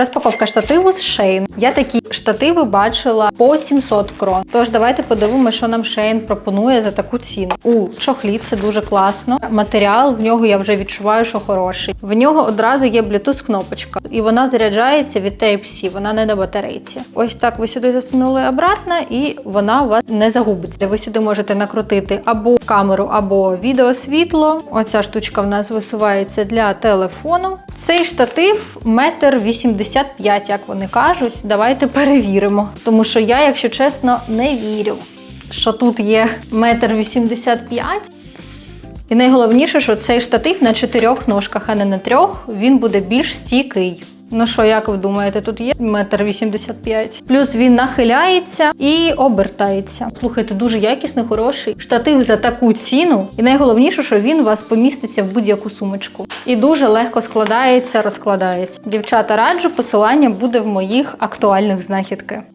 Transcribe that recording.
Розпаковка штативу з Shein. Я такі штативи бачила по 700 крон. Тож давайте подивимося, що нам Shein пропонує за таку ціну. У чохлі це дуже класно. Матеріал в нього я вже відчуваю, що хороший. В нього одразу є Bluetooth кнопочка, і вона заряджається від Type-C, вона не на батарейці. Ось так ви сюди засунули обратно, і вона у вас не загубиться. Ви сюди можете накрутити або камеру, або відеосвітло. Оця штучка в нас висувається для телефону. Цей штатив метр вісімдесят п'ять, як вони кажуть. Давайте перевіримо. Тому що я, якщо чесно, не вірю, що тут є метр вісімдесят п'ять. І найголовніше, що цей штатив на чотирьох ножках, а не на трьох, він буде більш стійкий. Ну що, як ви думаєте, тут є метр вісімдесят п'ять? Плюс він нахиляється і обертається. Слухайте, дуже якісний, хороший штатив за таку ціну. І найголовніше, що він вас поміститься в будь-яку сумочку. І дуже легко складається, розкладається. Дівчата раджу, посилання буде в моїх актуальних знахідки.